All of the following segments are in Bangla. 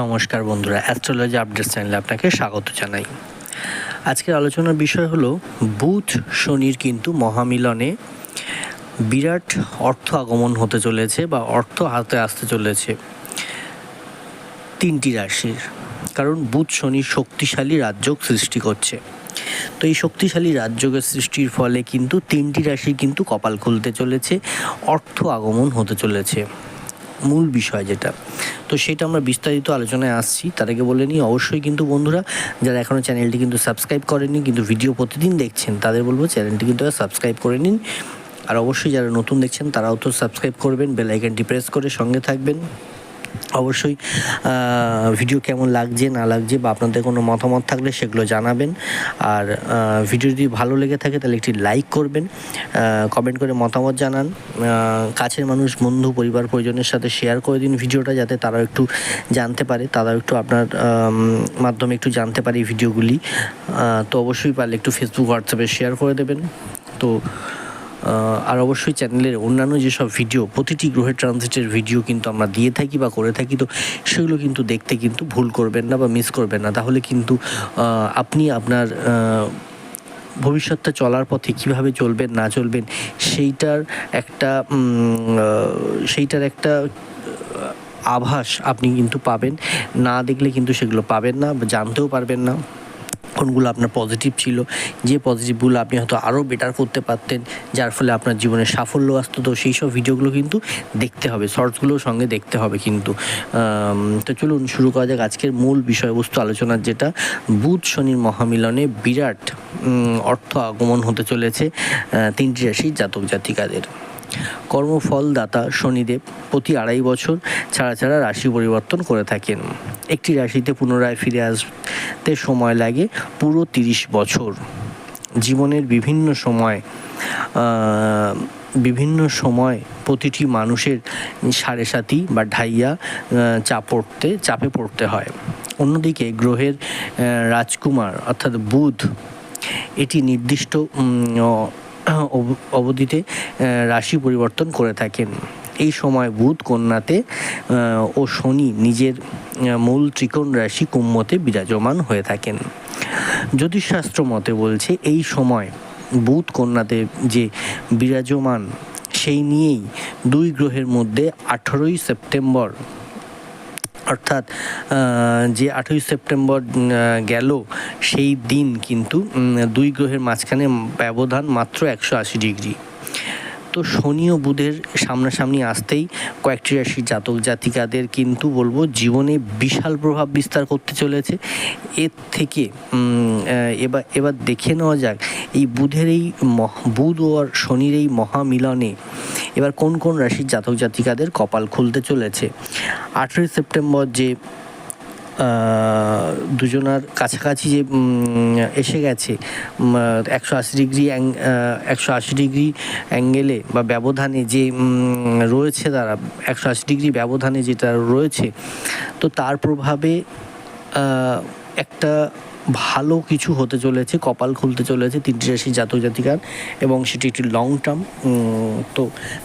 নমস্কার বন্ধুরা অ্যাস্ট্রোলজি আপডেট চ্যানেলে আপনাকে স্বাগত জানাই। আজকের আলোচনার বিষয় হলো, বুধ শনির কিন্তু মহামিলনে বিরাট অর্থ আগমন হতে চলেছে বা অর্থ হাতে আসতে চলেছে তিনটি রাশির। কারণ বুধ শনি শক্তিশালী রাজযোগ সৃষ্টি করছে। তো এই শক্তিশালী রাজযোগের সৃষ্টির ফলে কিন্তু তিনটি রাশি কিন্তু কপাল খুলতে চলেছে, অর্থ আগমন হতে চলেছে। মূল বিষয় যেটা। তো সেটা আমরা বিস্তারিত আলোচনায় আসছি, তার আগে বলে নিই, অবশ্যই কিন্তু বন্ধুরা, যারা এখনও চ্যানেলটি কিন্তু সাবস্ক্রাইব করেনি কিন্তু ভিডিও প্রতিদিন দেখছেন, তাদের বলব চ্যানেলটি কিন্তু সাবস্ক্রাইব করে নিন। আর অবশ্যই যারা নতুন দেখছেন, তারাও তো সাবস্ক্রাইব করবেন, বেল আইকনটি প্রেস করে সঙ্গে থাকবেন। অবশ্যই ভিডিও কেমন লাগছে, না লাগছে বা আপনাদের কোনো মতামত থাকলে সেগুলো জানাবেন। আর ভিডিও যদি ভালো লেগে থাকে তাহলে একটি লাইক করবেন কমেন্ট করে মতামত জানান। কাছের মানুষ, বন্ধু, পরিবার, পরিজনের সাথে শেয়ার করে দিন ভিডিওটা যাতে তারাও একটু জানতে পারে, তারাও একটু আপনার মাধ্যমে একটু জানতে পারে এই ভিডিওগুলি তো অবশ্যই পারলে একটু ফেসবুক হোয়াটসঅ্যাপে শেয়ার করে দেবেন। তো আর অবশ্যই চ্যানেলের অন্যান্য যেসব ভিডিও প্রতিটি গ্রহের ট্রানজিটের ভিডিও কিন্তু আমরা দিয়ে থাকি বা করে থাকি, তো সেগুলো কিন্তু দেখতে কিন্তু ভুল করবেন না বা মিস করবেন না। তাহলে কিন্তু আপনি আপনার ভবিষ্যৎটা চলার পথে কীভাবে চলবেন, না চলবেন, সেইটার একটা সেইটার একটা, আভাস আপনি কিন্তু পাবেন। না দেখলে কিন্তু সেগুলো পাবেন না জানতেও পারবেন না। কোনগুলো আপনার পজিটিভ ছিল। যে পজিটিভগুলো আপনি হয়তো আরও বেটার করতে পারতেন, যার ফলে আপনার জীবনে সাফল্য আসতো। তো সেই সব ভিডিওগুলো কিন্তু দেখতে হবে শর্টসগুলোও সঙ্গে দেখতে হবে কিন্তু। তো চলুন শুরু করা যাক আজকের মূল বিষয়বস্তু আলোচনার যেটা। বুধ শনির মহামিলনে বিরাট অর্থ আগমন হতে চলেছে তিনটি রাশি জাতক জাতিকাদের। কর্মফলদাতা শনিদেব প্রতি আড়াই বছর ছাড়া ছাড়া রাশি পরিবর্তন করে থাকেন। একটি রাশিতে পুনরায় ফিরে আসতে সময় লাগে পুরো তিরিশ বছর। জীবনের বিভিন্ন সময় বিভিন্ন সময় প্রতিটি মানুষের সাড়ে সাথী বা ঢাইয়া আহ, চাপ পড়তে চাপে পড়তে হয়। অন্যদিকে গ্রহের রাজকুমার অর্থাৎ বুধ এটি নির্দিষ্ট অবধিতে রাশি পরিবর্তন করে থাকেন। এই সময় বুধ কন্যাতে ও শনি নিজের মূল ত্রিকোণ রাশি কুম্ভতে বিরাজমান হয়ে থাকেন। জ্যোতিষশাস্ত্র মতে বলছে, এই সময় বুধ কন্যাতে যে বিরাজমান, সেই নিয়েই দুই গ্রহের মধ্যে আঠেরোই সেপ্টেম্বর, অর্থাৎ যে আঠেরোই সেপ্টেম্বর গেল, সেই দিন কিন্তু দুই গ্রহের মাঝখানে ব্যবধান মাত্র একশো আশি ডিগ্রি। তো শনি ও বুধের সামনাসামনি আসতেই কয়েকটি রাশির জাতক জাতিকাদের কিন্তু বলব জীবনে বিশাল প্রভাব বিস্তার করতে চলেছে। এর থেকে এবার এবার দেখে নেওয়া যাক এই বুধের এই বুধ ও শনির এই মহামিলনে এবার কোন কোন রাশির জাতক জাতিকাদের কপাল খুলতে চলেছে। আঠেরোই সেপ্টেম্বর যে দুজনার কাছাকাছি যে এসে গেছে একশো আশি ডিগ্রি একশো আশি ডিগ্রি অ্যাঙ্গেলে বা ব্যবধানে যে রয়েছে তারা, একশো আশি ডিগ্রি ব্যবধানে যেটা রয়েছে, তো তার প্রভাবে একটা ভালো কিছু হতে চলেছে, কপাল খুলতে চলেছে তিনটি রাশি জাতক জাতিকার, এবং সেটি একটি লং টার্ম তো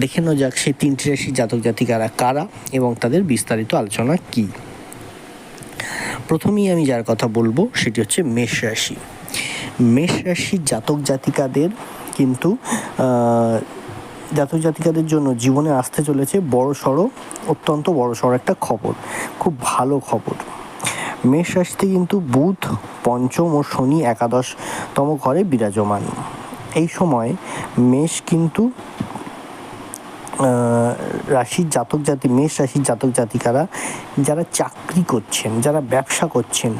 দেখে নেওয়া যাক সেই তিনটি রাশি জাতক জাতিকারা কারা, এবং তাদের বিস্তারিত আলোচনা কী। প্রথমেই আমি যার কথা বলব সেটি হচ্ছে মেষ রাশি। মেষ রাশির জাতক জাতিকাদের কিন্তু জাতক জাতিকাদের জন্য জীবনে আসতে চলেছে বড় সড়ো, অত্যন্ত বড় সড়ো একটা খবর, খুব ভালো খবর। মেষ রাশিতে কিন্তু বুধ, পঞ্চম ও শনি একাদশতম ঘরে বিরাজমান। এই সময় মেষ কিন্তু রাশির জাতক জাতি, মেষ রাশির জাতক জাতিকারা যারা চাকরি করছেন, যারা ব্যবসা করছেন,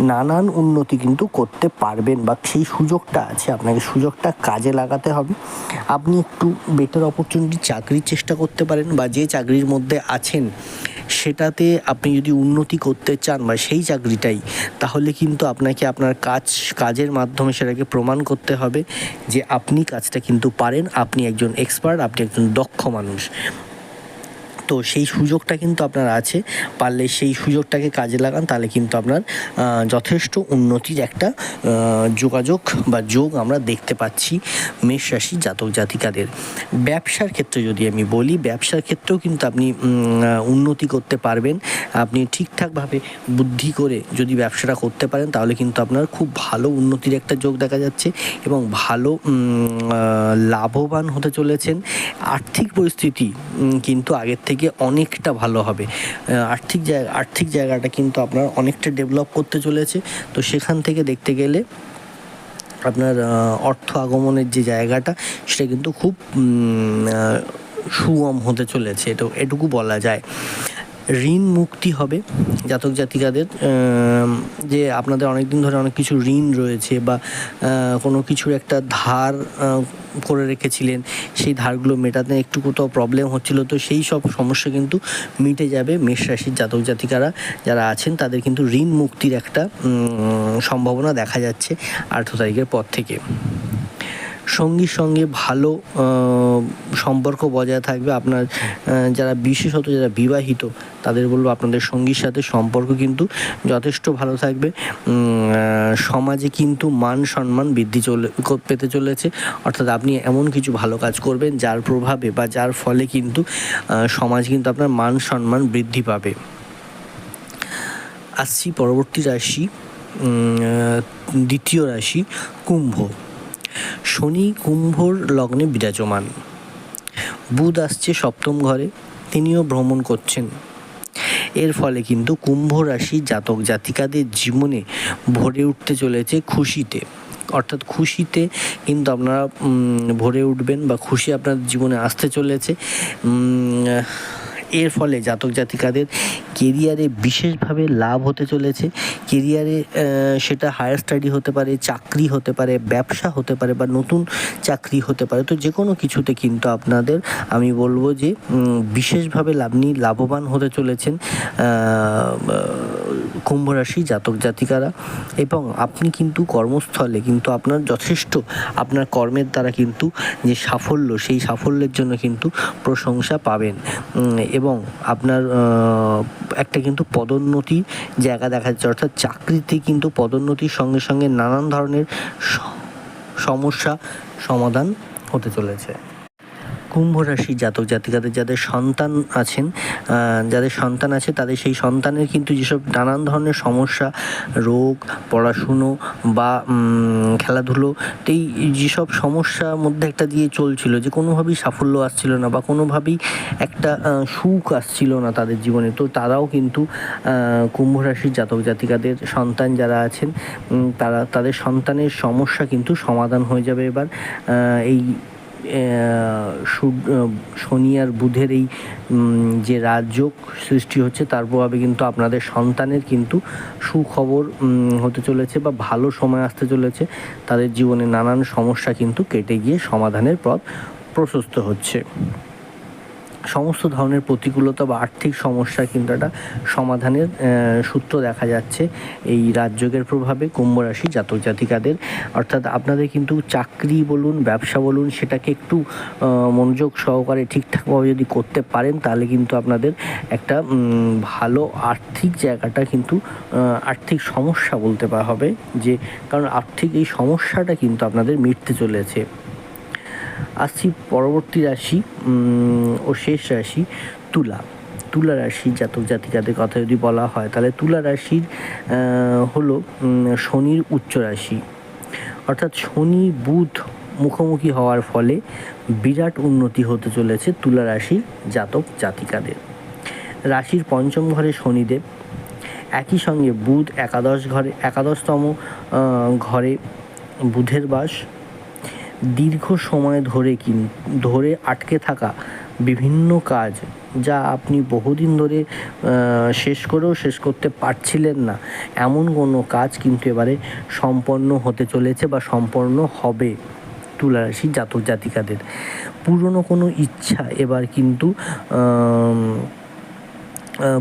নানান উন্নতি কিন্তু করতে পারবেন বা সেই সুযোগটা আছে, আপনাকে সুযোগটা কাজে লাগাতে হবে। আপনি একটু বেটার অপরচুনিটি চাকরির চেষ্টা করতে পারেন বা যে চাকরির মধ্যে আছেন সেটাতে আপনি যদি উন্নতি করতে চান বা সেই চাকরিটাই, তাহলে কিন্তু আপনাকে আপনার কাজ, কাজের মাধ্যমে সেটাকে প্রমাণ করতে হবে যে আপনি কাজটা কিন্তু পারেন, আপনি একজন এক্সপার্ট আপনি একজন দক্ষ মানুষ। তো সেই সুযোগটা কিন্তু আপনার আছে। পারলে সেই সুযোগটাকে কাজে লাগান, তাহলে কিন্তু আপনার যথেষ্ট উন্নতির একটা যোগাযোগ বা যোগ আমরা দেখতে পাচ্ছি মেষ রাশি জাতক জাতিকাদের। ব্যবসার ক্ষেত্রে যদি আমি বলি, ব্যবসার ক্ষেত্রেও কিন্তু আপনি উন্নতি করতে পারবেন। আপনি ঠিকঠাকভাবে বুদ্ধি করে যদি ব্যবসাটা করতে পারেন, তাহলে কিন্তু আপনার খুব ভালো উন্নতির একটা যোগ দেখা যাচ্ছে এবং ভালো লাভবান হতে চলেছেন। আর্থিক পরিস্থিতি কিন্তু আগের থেকে অনেকটা ভালো হবে। আর্থিক জায়গা, আর্থিক জায়গাটা কিন্তু আপনার অনেকটা ডেভেলপ করতে চলেছে। তো সেখান থেকে দেখতে গেলে আপনার অর্থ আগমনের যে জায়গাটা, সেটা কিন্তু খুব সুগম হতে চলেছে। এটা এটুকু বলা যায়। ঋণ মুক্তি হবে জাতক জাতিকাদের যে আপনাদের অনেক দিন ধরে অনেক কিছু ঋণ রয়েছে বা কোনো কিছুর একটা ধার করে রেখেছিলেন, সেই ধারগুলো মেটাতে একটু কোথাও প্রবলেম হচ্ছিল, তো সেই সব সমস্যা কিন্তু মিটে যাবে মেষ রাশির জাতক জাতিকারা যারা আছেন, তাদের কিন্তু ঋণ মুক্তির একটা সম্ভাবনা দেখা যাচ্ছে আঠেরো তারিখের পর থেকে। সঙ্গীর সঙ্গে ভালো সম্পর্ক বজায় থাকবে। আপনার যারা বিশেষত যারা বিবাহিত, তাদের বলব আপনাদের সঙ্গীর সাথে সম্পর্ক কিন্তু যথেষ্ট ভালো থাকবে। সমাজে কিন্তু মান সম্মান বৃদ্ধি চলে, পেতে চলেছে। অর্থাৎ আপনি এমন কিছু ভালো কাজ করবেন যার প্রভাবে বা যার ফলে কিন্তু সমাজ কিন্তু আপনার মান সম্মান বৃদ্ধি পাবে। আসছি পরবর্তী রাশি দ্বিতীয় রাশি, কুম্ভ। শনি কুম্ভর লগ্নে বিরাজমান। বুধ আসছে সপ্তম ঘরে, তিনিও ভ্রমণ করছেন। এর ফলে কিন্তু কুম্ভ রাশি জাতক জাতিকাদের জীবনে ভরে উঠতে চলেছে খুশিতে। অর্থাৎ খুশিতে কিন্তু আপনারা ভরে উঠবেন বা খুশি আপনার জীবনে আসতে চলেছে। এর ফলে জাতক জাতিকাদের কেরিয়ারে বিশেষভাবে লাভ হতে চলেছে। কেরিয়ারে সেটা হায়ার স্টাডি হতে পারে, চাকরি হতে পারে, ব্যবসা হতে পারে বা নতুন চাকরি হতে পারে। তো যে কোনো কিছুতে কিন্তু আপনাদের আমি বলব যে বিশেষভাবে লাভ নিয়ে লাভবান হতে চলেছেন। কুম্ভ রাশি জাতক জাতিকারা এবং আপনি কিন্তু কর্মস্থলে কিন্তু আপনার যথেষ্ট আপনার কর্মের দ্বারা কিন্তু যে সাফল্য, সেই সাফল্যের জন্য কিন্তু প্রশংসা পাবেন। এবং আপনার একটা কিন্তু পদোন্নতি জায়গা দেখা যাচ্ছে, অর্থাৎ চাকরিতে কিন্তু পদোন্নতির সঙ্গে সঙ্গে নানান ধরনের সমস্যা সমাধান হতে চলেছে। কুম্ভ রাশি জাতক জাতিকাদের যাদের সন্তান আছেন যাদের সন্তান আছে তাদের সেই সন্তানের কিন্তু যেসব নানান ধরনের সমস্যা, রোগ, পড়াশুনো বা খেলাধুলো এই যেসব সমস্যার মধ্যে একটা দিয়ে চলছিল যে কোনোভাবেই সাফল্য আসছিল না বা কোনোভাবেই একটা সুখ আসছিল না তাদের জীবনে, তো তারাও কিন্তু কুম্ভ রাশির জাতক জাতিকাদের সন্তান যারা আছেন তারা, তাদের সন্তানের সমস্যা কিন্তু সমাধান হয়ে যাবে এবার এই শনি আর বুধের এই যে রাজযোগ সৃষ্টি হচ্ছে, তার প্রভাবে কিন্তু আপনাদের সন্তানের কিন্তু সুখবর হতে চলেছে বা ভালো সময় আসতে চলেছে। তাদের জীবনে নানান সমস্যা কিন্তু কেটে গিয়ে সমাধানের পথ প্রশস্ত হচ্ছে। সমস্ত ধরনের প্রতিকূলতা বা আর্থিক সমস্যার কিন্তু একটা সমাধানের সূত্র দেখা যাচ্ছে এই রাজযোগের প্রভাবে কুম্ভ রাশি জাতক জাতিকাদের। অর্থাৎ আপনাদের কিন্তু চাকরি বলুন, ব্যবসা বলুন, সেটাকে একটু মনোযোগ সহকারে ঠিকঠাকভাবে যদি করতে পারেন, তাহলে কিন্তু আপনাদের একটা ভালো আর্থিক জায়গাটা কিন্তু আর্থিক সমস্যা বলতে পারা হবে। যে, কারণ আর্থিক এই সমস্যাটা কিন্তু আপনাদের মিটতে চলেছে। আসছি পরবর্তী রাশি ও শেষ রাশি তুলা। তুলা রাশি জাতক জাতিকাদের কথা যদি বলা হয়, তাহলে তুলা রাশির হলো শনির উচ্চ রাশি। অর্থাৎ শনি বুধ মুখোমুখি হওয়ার ফলে বিরাট উন্নতি হতে চলেছে তুলা রাশির জাতক জাতিকাদের। রাশির পঞ্চম ঘরে শনিদেব। একই সঙ্গে বুধ একাদশ ঘরে, একাদশতম ঘরে বুধের বাস। দীর্ঘ সময় ধরে কিন, ধরে আটকে থাকা বিভিন্ন কাজ যা আপনি বহুদিন ধরে শেষ করেও শেষ করতে পারছিলেন না। এমন কোনো কাজ কিন্তু এবারে সম্পন্ন হতে চলেছে বা সম্পন্ন হবে তুলা রাশি জাতক জাতিকাদের। পুরনো কোনো ইচ্ছা এবার কিন্তু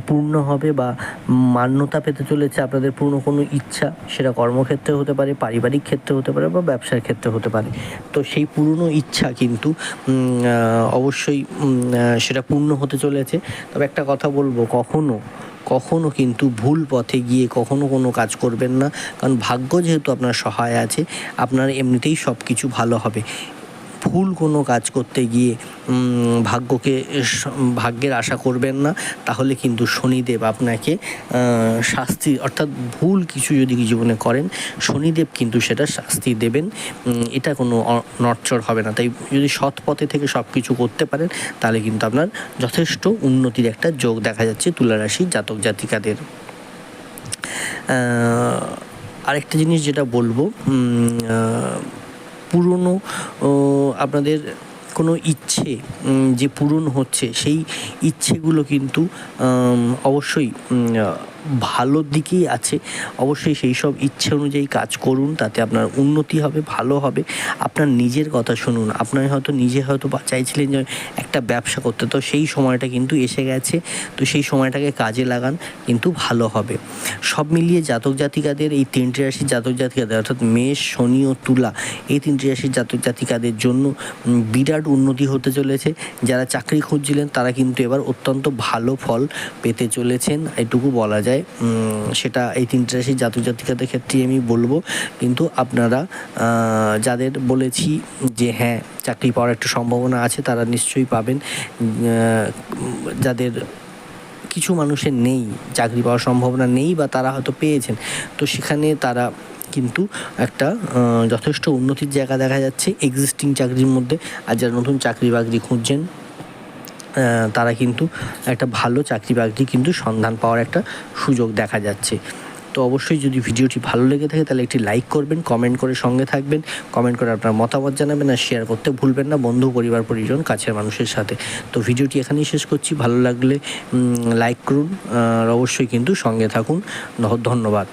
পূর্ণ হবে বা মান্যতা পেতে চলেছে আপনাদের পূর্ণ কোনো ইচ্ছা, সেটা কর্মক্ষেত্রে হতে পারে, পারিবারিক ক্ষেত্রে হতে পারে বা ব্যবসার ক্ষেত্রে হতে পারে। তো সেই পুরনো ইচ্ছা কিন্তু অবশ্যই সেটা পূর্ণ হতে চলেছে। তবে একটা কথা বলব, কখনো কখনো কিন্তু ভুল পথে গিয়ে কখনো কোনো কাজ করবেন না। কারণ ভাগ্য যেহেতু আপনার সহায় আছে, আপনার এমনিতেই সব কিছু ভালো হবে। ভুল কোনো কাজ করতে গিয়ে ভাগ্যকে, ভাগ্যের আশা করবেন না, তাহলে কিন্তু শনিদেব আপনাকে শাস্তি, অর্থাৎ ভুল কিছু যদি জীবনে করেন, শনিদেব কিন্তু সেটা শাস্তি দেবেন। এটা কোনো নড়চড় হবে না। তাই যদি সৎ পথে থেকে সব কিছু করতে পারেন, তাহলে কিন্তু আপনার যথেষ্ট উন্নতির একটা যোগ দেখা যাচ্ছে তুলারাশি জাতক জাতিকাদের। আরেকটা জিনিস যেটা বলব পুরনো আপনাদের কোনো ইচ্ছে যে পূরণ হচ্ছে সেই ইচ্ছেগুলো কিন্তু অবশ্যই ভালোর দিকেই আছে। অবশ্যই সেই সব ইচ্ছে অনুযায়ী কাজ করুন, তাতে আপনার উন্নতি হবে, ভালো হবে। আপনার নিজের কথা শুনুন। আপনার হয়তো নিজে হয়তো চাইছিলেন যে একটা ব্যবসা করতে, তো সেই সময়টা কিন্তু এসে গেছে। তো সেই সময়টাকে কাজে লাগান, কিন্তু ভালো হবে। সব মিলিয়ে জাতক জাতিকাদের, এই তিনটি রাশির জাতক জাতিকাদের, অর্থাৎ মেষ, শনি ও তুলা, এই তিনটি রাশির জাতক জাতিকাদের জন্য বিরাট উন্নতি হতে চলেছে। যারা চাকরি খুঁজছিলেন, তারা কিন্তু এবার অত্যন্ত ভালো ফল পেতে চলেছেন। এটুকু বলা যায়। উম, সেটা এই তিনটে রাশির জাতক জাতিকাদের ক্ষেত্রে আমি বলব। কিন্তু আপনারা যাদের বলেছি যে হ্যাঁ চাকরি পাওয়ার একটা সম্ভাবনা আছে তারা নিশ্চয়ই পাবেন। যাদের কিছু মানুষের নেই চাকরি পাওয়ার সম্ভাবনা নেই বা তারা হয়তো পেয়েছেন তো সেখানে তারা কিন্তু একটা যথেষ্ট উন্নতির জায়গা দেখা যাচ্ছে এক্সিস্টিং চাকরির মধ্যে। আর যারা নতুন চাকরি বাকরি খুঁজছেন তারা কিন্তু একটা ভালো চাকরি বাকরি কিন্তু সন্ধান পাওয়ার একটা সুযোগ দেখা যাচ্ছে। তো অবশ্যই যদি ভিডিওটি ভালো লেগে থাকে, তাহলে একটি লাইক করবেন, কমেন্ট করে সঙ্গে থাকবেন, কমেন্ট করে আপনার মতামত জানাবেন আর শেয়ার করতে ভুলবেন না, বন্ধু, পরিবার, পরিজন, কাছের মানুষের সাথে। তো ভিডিওটি এখানেই শেষ করছি, ভালো লাগলে লাইক করুন, আর অবশ্যই কিন্তু সঙ্গে থাকুন ধন্যবাদ।